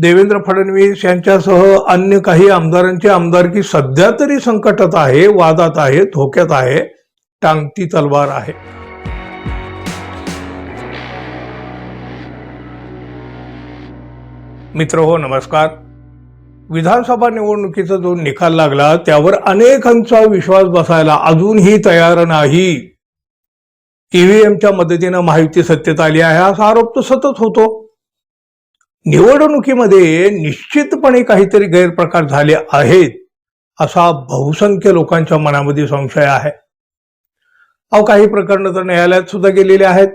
देवेंद्र फडणवीस यांच्यासह अन्य काही आमदारांची आमदारकी सध्या तरी संकटात आहे वादात आहे धोक्यात आहे टांगती तलवार आहे. मित्र हो नमस्कार. विधानसभा निवडणुकीचा जो निकाल लागला त्यावर अनेकांचा विश्वास बसायला अजूनही तयार नाही. ईव्हीएमच्या मदतीनं माहिती सत्तेत आली आहे असा आरोप तर सतत होतो. निवडणुकीमध्ये निश्चितपणे काहीतरी गैरप्रकार झाले आहेत असा बहुसंख्य लोकांच्या मनामध्ये संशय आहे. अहो काही प्रकरणं तर न्यायालयात सुद्धा गेलेले आहेत.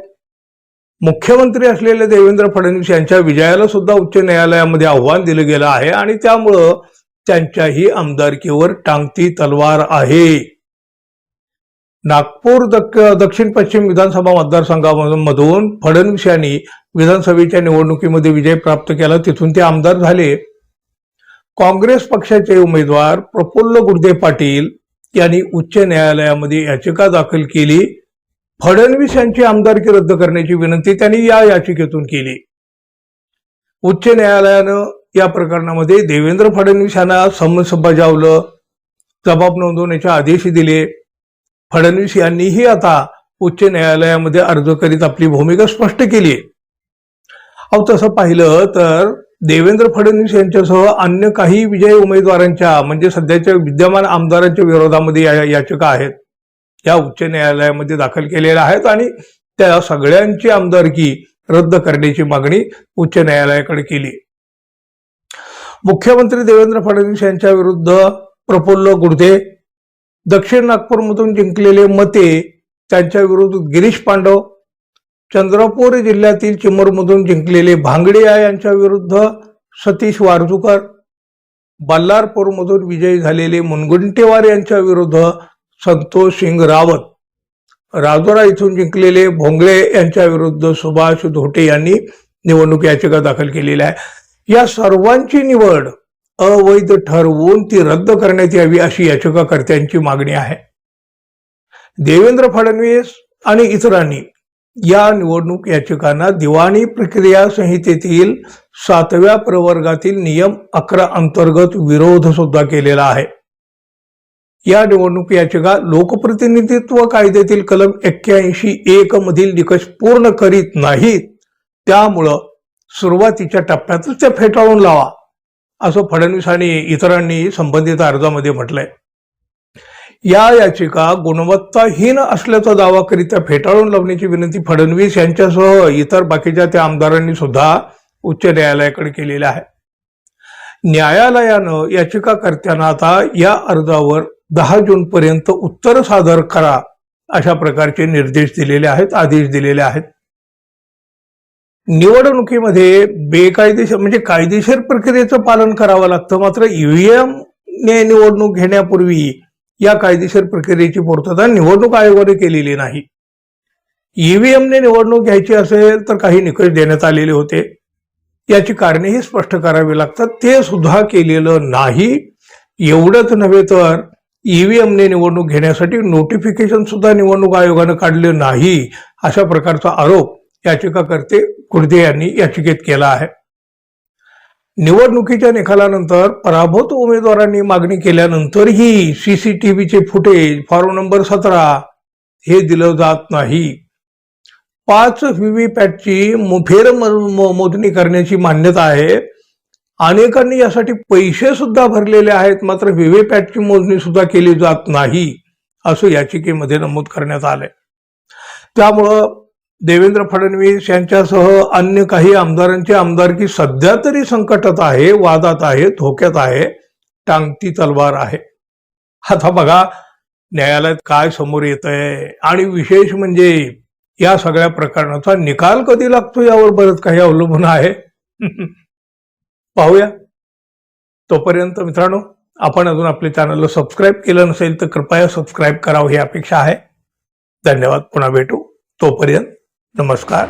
मुख्यमंत्री असलेले देवेंद्र फडणवीस यांच्या विजयाला सुद्धा उच्च न्यायालयामध्ये आव्हान दिलं गेलं आहे आणि त्यामुळं त्यांच्याही आमदारकीवर टांगती तलवार आहे. नागपूर दक दक्षिण पश्चिम विधानसभा मतदारसंघामधून फडणवीस यांनी विधानसभेच्या निवडणुकीमध्ये विजय प्राप्त केला. तिथून ते आमदार झाले. काँग्रेस पक्षाचे उमेदवार प्रफुल्ल गुर्दे पाटील यांनी उच्च न्यायालयामध्ये याचिका दाखल केली. फडणवीस यांची आमदारकी रद्द करण्याची विनंती त्यांनी या याचिकेतून केली. उच्च न्यायालयानं या प्रकरणामध्ये देवेंद्र फडणवीस यांना समन्स बजावलं जबाब नोंदवण्याचे आदेश दिले. फडणवीस यांनीही आता उच्च न्यायालयामध्ये अर्ज करीत आपली भूमिका स्पष्ट केली. आहे अहो तसं पाहिलं तर देवेंद्र फडणवीस यांच्यासह अन्य काही विजयी उमेदवारांच्या म्हणजे सध्याच्या विद्यमान आमदारांच्या विरोधामध्ये या याचिका आहेत. या उच्च न्यायालयामध्ये दाखल केलेल्या आहेत आणि त्या सगळ्यांची आमदारकी रद्द करण्याची मागणी उच्च न्यायालयाकडे केली. मुख्यमंत्री देवेंद्र फडणवीस यांच्या विरुद्ध प्रफुल्ल गुर्दे दक्षिण नागपूरमधून जिंकलेले मते त्यांच्या विरुद्ध गिरीश पांडव चंद्रपूर जिल्ह्यातील चिमूरमधून जिंकलेले भांगडिया यांच्या विरुद्ध सतीश वारजूकर बल्लारपूरमधून विजयी झालेले मुनगुंटेवार यांच्या विरुद्ध संतोष सिंग रावत राजोरा इथून जिंकलेले भोंगळे यांच्या विरुद्ध सुभाष धोटे यांनी निवडणूक याचिका दाखल केलेल्या आहे. या सर्वांची निवड अवैध ठरवून ती रद्द करण्यात यावी अशी याचिकाकर्त्यांची मागणी आहे. देवेंद्र फडणवीस आणि इतरांनी या निवडणूक याचिकांना दिवाणी प्रक्रिया संहितेतील सातव्या प्रवर्गातील नियम अकरा अंतर्गत विरोध सुद्धा केलेला आहे. या निवडणूक याचिका लोकप्रतिनिधित्व कायद्यातील कलम एक्क्याऐंशी एक मधील निकष पूर्ण करीत नाहीत त्यामुळं सुरुवातीच्या टप्प्यातच त्या फेटाळून लावा. असं फडणवीस आणि इतरांनी संबंधित अर्जामध्ये म्हटलंय. या याचिका गुणवत्ताहीन असल्याचा दावा करीत त्या फेटाळून लावण्याची विनंती फडणवीस यांच्यासह इतर बाकीच्या त्या आमदारांनी सुद्धा उच्च न्यायालयाकडे केलेली आहे. न्यायालयानं याचिकाकर्त्यांना आता या अर्जावर दहा जून पर्यंत उत्तर सादर करा अशा प्रकारचे निर्देश दिलेले आहेत आदेश दिलेले आहेत. निवडणुकीमध्ये बेकायदेशीर म्हणजे कायदेशीर प्रक्रियेचं पालन करावं लागतं. मात्र ईव्हीएम ने निवडणूक घेण्यापूर्वी या कायदेशीर प्रक्रियेची पूर्तता निवडणूक आयोगाने केलेली नाही. ईव्हीएमने निवडणूक घ्यायची असेल तर काही निकष देण्यात आलेले होते. याची कारणेही स्पष्ट करावी लागतात. ते सुद्धा केलेलं नाही. एवढंच नव्हे तर ईव्हीएमने निवडणूक घेण्यासाठी नोटिफिकेशन सुद्धा निवडणूक आयोगानं काढले नाही अशा प्रकारचा आरोप याचिकाकर्ते कुर्दे यांनी याचिकेत केला आहे. निवडणुकीच्या निकालानंतर पराभूत उमेदवारांनी मागणी केल्यानंतरही सीसीटीव्हीचे फुटेज फॉर्म नंबर सतरा हे दिलं जात नाही. पाच व्हीव्हीपॅटची फेर मोजणी करण्याची मान्यता आहे. अनेकांनी यासाठी पैसे सुद्धा भरलेले आहेत मात्र व्हीव्हीपॅटची मोजणी सुद्धा केली जात नाही असं याचिकेमध्ये नमूद करण्यात आलंय. त्यामुळं देवेंद्र फडणवीस यांच्यासह अन्य काही आमदारांची आमदारकी सध्या तरी संकटात आहे वादात आहे धोक्यात आहे टांगती तलवार आहे. आता बघा न्यायालयात काय समोर येत आहे आणि विशेष म्हणजे या सगळ्या प्रकरणाचा निकाल कधी लागतो यावर बरंच काही अवलंबून आहे. पाहूया. तोपर्यंत मित्रांनो आपण अजून आपल्या चॅनलला सबस्क्राईब केलं नसेल तर कृपया सबस्क्राईब करावं ही अपेक्षा आहे. धन्यवाद. पुन्हा भेटू. तोपर्यंत नमस्कार.